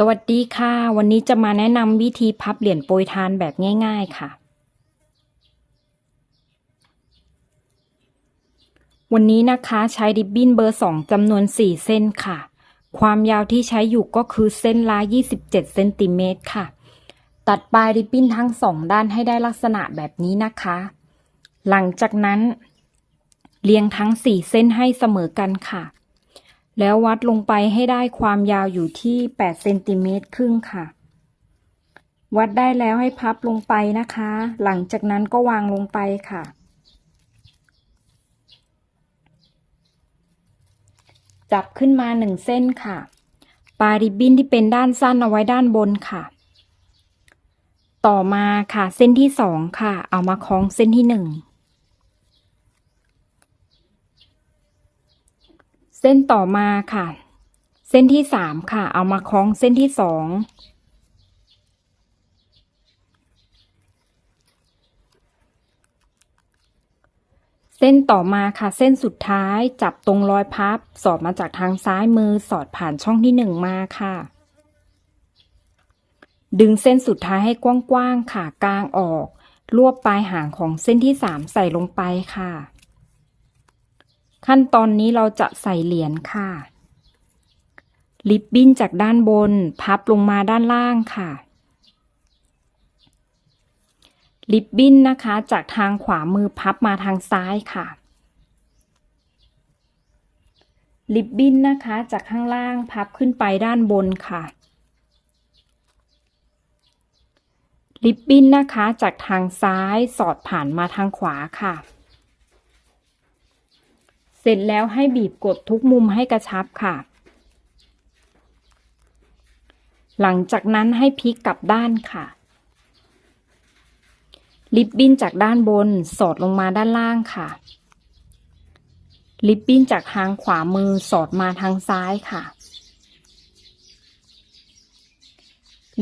สวัสดีค่ะ วันนี้จะมาแนะนำวิธีพับเหรียญโปรยทานแบบง่าย ๆค่ะ วันนี้นะคะใช้ริบบิ้นเบอร์ 2จำนวน 4 เส้นค่ะ ความยาวที่ใช้อยู่ก็คือเส้นละ27เซนติเมตรค่ะ ตัดปลายริบบิ้นทั้งสองด้านให้ได้ลักษณะแบบนี้นะคะ หลังจากนั้น เรียงทั้ง 4 เส้นให้เสมอกันค่ะ แล้ววัดลงไปให้ได้ความยาวอยู่ที่8เซนติเมตรครึ่งค่ะ วัดได้แล้วให้พับลงไปนะคะ หลังจากนั้นก็วางลงไปค่ะ จับขึ้นมาหนึ่งเส้นค่ะปลาริบบิ้นที่เป็นด้านสั้นเอาไว้ด้านบนค่ะ ต่อมาค่ะเส้นที่สองค่ะ เอามาคล้องเส้นที่หนึ่ง เส้นต่อมาค่ะ เส้นที่สามค่ะ เอามาคล้องเส้นที่สองเส้นต่อมาค่ะเส้นสุดท้ายจับตรงรอยพับ สอดมาจากทางซ้ายมือสอดผ่านช่องที่หนึ่งมาค่ะ ดึงเส้นสุดท้ายให้กว้างๆค่ะกลางออก รวบปลายหางของเส้นที่สามใส่ลงไปค่ะ ขั้นตอนนี้เราจะใส่เหรียญค่ะ ลิปบิ้นจากด้านบน พับลงมาด้านล่างค่ะ ลิปบิ้นนะคะจากทางขวามือพับมาทางซ้ายค่ะ ลิปบิ้นนะคะจากข้างล่างพับขึ้นไปด้านบนค่ะ ลิปบิ้นนะคะจากทางซ้ายสอดผ่านมาทางขวาค่ะ ร็จแล้วให้บีบกดทุกมุมให้กระชับค่ะ หลังจากนั้นให้พลิกกลับด้านค่ะ ลิปบิ้นจากด้านบนสอดลงมาด้านล่างค่ะ ลิปบิ้นจากทางขวามือสอดมาทางซ้ายค่ะ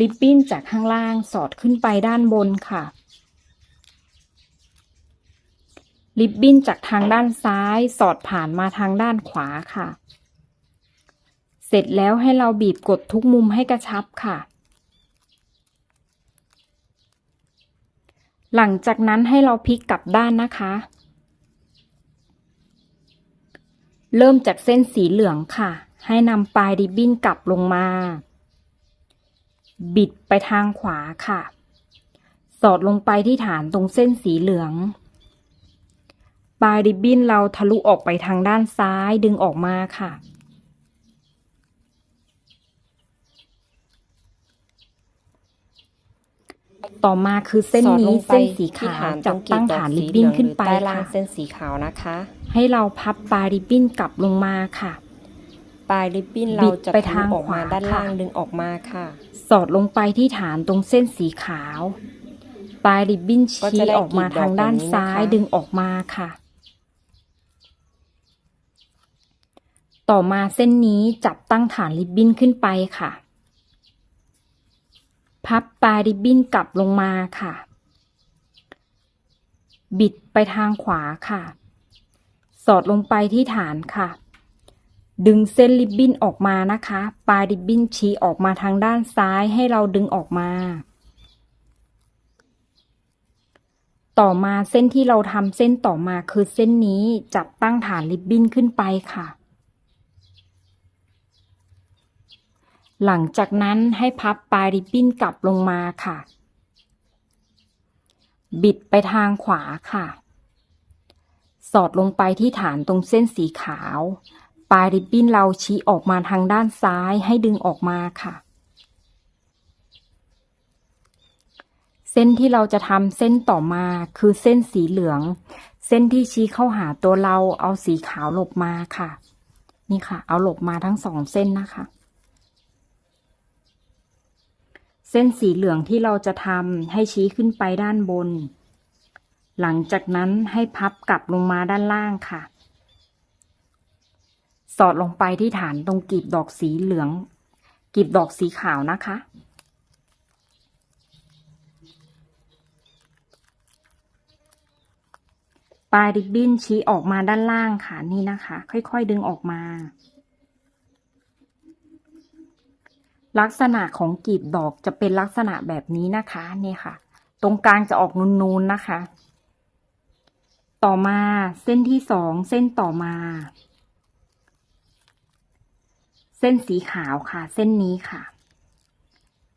ลิปบิ้นจากข้างล่างสอดขึ้นไปด้านบนค่ะ ลิปบิ้นจากทางด้านซ้ายสอดผ่านมาทางด้านขวาค่ะ เสร็จแล้วให้เราบีบกดทุกมุมให้กระชับค่ะ หลังจากนั้นให้เราพลิกกลับด้านนะคะ เริ่มจากเส้นสีเหลืองค่ะ ให้นำปลายริบบิ้นกลับลงมา บิดไปทางขวาค่ะ สอดลงไปที่ฐานตรงเส้นสีเหลือง ปลายริบบิ้นเราทะลุออกไปทางด้านซ้ายดึงออกมาค่ะ ต่อมาคือเส้นสอดลนี้งไปเส้นสีที่ขาวฐานจับตรงกลีบตั้งดอกฐานสีริบบิ้นเหลืองขึ้นไปหรือใต้ล่างค่ะเส้นสีขาวนะคะ ให้เราพับปลายริบบิ้นกลับลงมาค่ะ ปลายริบบิ้นบิเราดจะไปทะทางลุออกขวามาด้านล่างค่ะดึงออกมาค่ะ สอดลงไปที่ฐานตรงเส้นสีขาวปลายริบบิ้นก็ชี้จะได้ออกมากลีบดอกทางด้านแบบนี้นะคะซ้ายดึงออกมาค่ะ ต่อมาเส้นนี้จับตั้งฐานริบบิ้นขึ้นไปค่ะ พับปลายริบบิ้นกลับลงมาค่ะ บิดไปทางขวาค่ะ สอดลงไปที่ฐานค่ะ ดึงเส้นริบบิ้นออกมานะคะ ปลายริบบิ้นชี้ออกมาทางด้านซ้ายให้เราดึงออกมา ต่อมาเส้นที่เราทำเส้นต่อมาคือเส้นนี้จับตั้งฐานริบบิ้นขึ้นไปค่ะ หลังจากนั้นให้พับปลายริบบิ้นกลับลงมาค่ะ บิดไปทางขวาค่ะ สอดลงไปที่ฐานตรงเส้นสีขาว ปลายริบบิ้นเราชี้ออกมาทางด้านซ้ายให้ดึงออกมาค่ะ เส้นที่เราจะทำเส้นต่อมาคือเส้นสีเหลือง เส้นที่ชี้เข้าหาตัวเราเอาสีขาวหลบมาค่ะ นี่ค่ะ เอาหลบมาทั้งสองเส้นนะคะ เส้นสีเหลืองที่เราจะทำให้ชี้ขึ้นไปด้านบน หลังจากนั้นให้พับกลับลงมาด้านล่างค่ะ สอดลงไปที่ฐานตรงกลีบดอกสีเหลืองกลีบดอกสีขาวนะคะ ปลายริบบิ้นชี้ออกมาด้านล่างค่ะนี่นะคะ ค่อยๆดึงออกมา ลักษณะของกลีบดอกจะเป็นลักษณะแบบนี้นะคะนี่ค่ะ ตรงกลางจะออกนูนๆนะคะ ต่อมาเส้นที่สองเส้นต่อมา เส้นสีขาวค่ะ เส้นนี้ค่ะ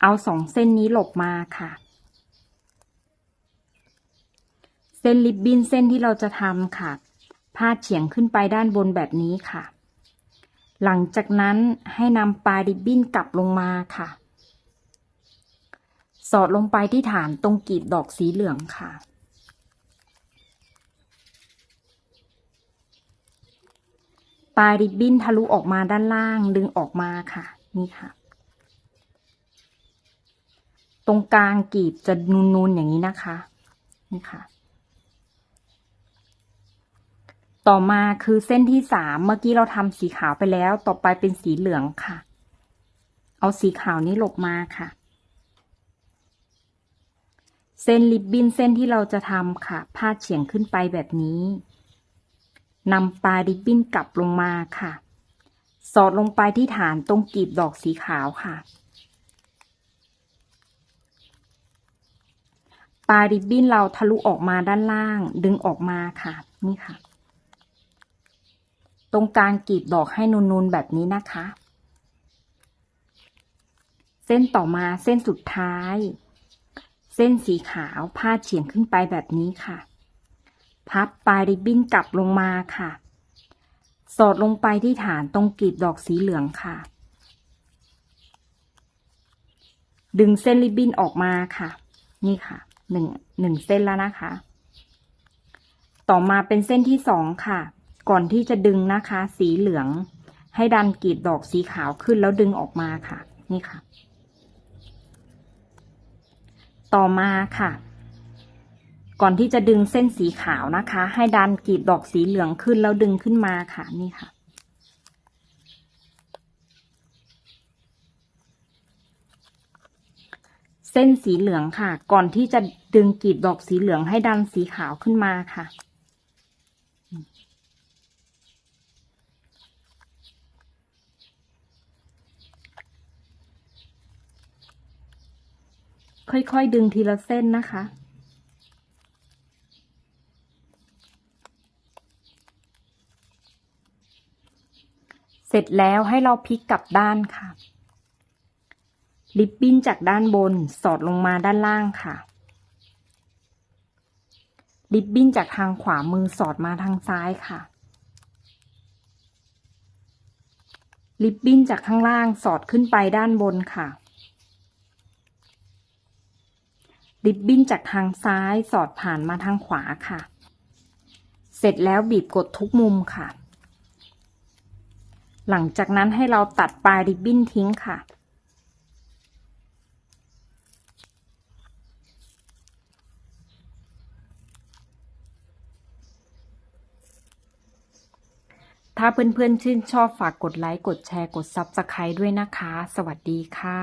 เอาสองเส้นนี้หลบมาค่ะ เส้นริบบิ้นเส้นที่เราจะทำค่ะ พาดเฉียงขึ้นไปด้านบนแบบนี้ค่ะ หลังจากนั้นให้นำปลายริบบิ้นกลับลงมาค่ะ สอดลงไปที่ฐานตรงกลีบดอกสีเหลืองค่ะ ปลายริบบิ้นทะลุออกมาด้านล่างดึงออกมาค่ะ นี่ค่ะ ตรงกลางกลีบจะนูนๆอย่างนี้นะคะ นี่ค่ะ ต่อมาคือเส้นที่สามเมื่อกี้เราทำสีขาวไปแล้ว ต่อไปเป็นสีเหลืองค่ะ เอาสีขาวนี้หลบมาค่ะ เส้นริบบิ้นเส้นที่เราจะทำค่ะ พาดเฉียงขึ้นไปแบบนี้นำปลายริบบิ้นกลับลงมาค่ะ สอดลงไปที่ฐานตรงกีบดอกสีขาวค่ะ ปลายริบบิ้นเราทะลุออกมาด้านล่าง ดึงออกมาค่ะ นี่ค่ะ ตรงกลางกลีบดอกให้นูนๆแบบนี้นะคะ เส้นต่อมาเส้นสุดท้าย เส้นสีขาวพาดเฉียงขึ้นไปแบบนี้ค่ะ พับปลายริบบิ้นกลับลงมาค่ะ สอดลงไปที่ฐานตรงกลีบดอกสีเหลืองค่ะ ดึงเส้นริบบิ้นออกมาค่ะ นี่ค่ะหนึ่งหนึ่งเส้นแล้วนะคะ ต่อมาเป็นเส้นที่สองค่ะ ก่อนที่จะดึงนะคะ สีเหลือง ให้ดันกลีบดอกสีขาวขึ้นแล้วดึงออกมาค่ะ นี่ค่ะ ต่อมาค่ะ ก่อนที่จะดึงเส้นสีขาวนะคะ ให้ดันกลีบดอกสีเหลืองขึ้นแล้วดึงขึ้นมาค่ะ นี่ค่ะเส้นสีเหลืองค่ะ ก่อนที่จะดึงกลีบดอกสีเหลืองให้ดันสีขาวขึ้นมาค่ะ ค่อยๆ ดึงทีละเส้นนะคะ เสร็จแล้วให้เราพลิกกลับด้านค่ะ ริบบิ้นจากด้านบนสอดลงมาด้านล่างค่ะ ริบบิ้นจากทางขวามือสอดมาทางซ้ายค่ะ ริบบิ้นจากข้างล่างสอดขึ้นไปด้านบนค่ะ ริบบิ้นจากทางซ้ายสอดผ่านมาทางขวาค่ะ เสร็จแล้วบีบกดทุกมุมค่ะ หลังจากนั้นให้เราตัดปลายริบบิ้นทิ้งค่ะ ถ้าเพื่อนๆชื่นชอบฝากกดไลค์ กดแชร์ กด Subscribe ด้วยนะคะ สวัสดีค่ะ